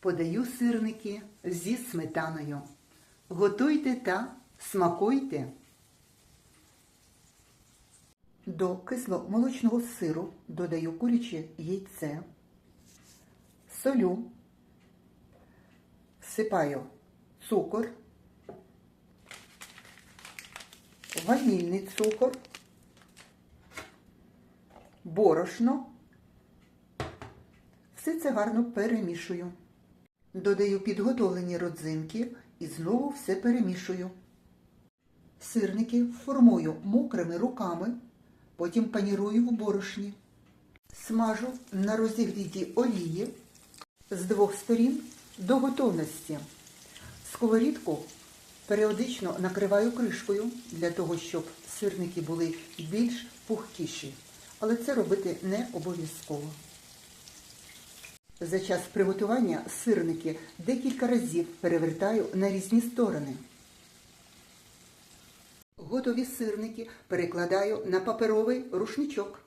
Подаю сирники зі сметаною. Готуйте та смакуйте. До кисломолочного сиру додаю куряче яйце, солю, всипаю цукор, ванільний цукор, борошно. Все це гарно перемішую. Додаю підготовлені родзинки і знову все перемішую. Сирники формую мокрими руками, потім панірую в борошні. Смажу на розігріті олії з двох сторін до готовності. Сковорідку періодично накриваю кришкою для того, щоб сирники були більш пухкіші. Але це робити не обов'язково. За час приготування сирники декілька разів перевертаю на різні сторони. Готові сирники перекладаю на паперовий рушничок.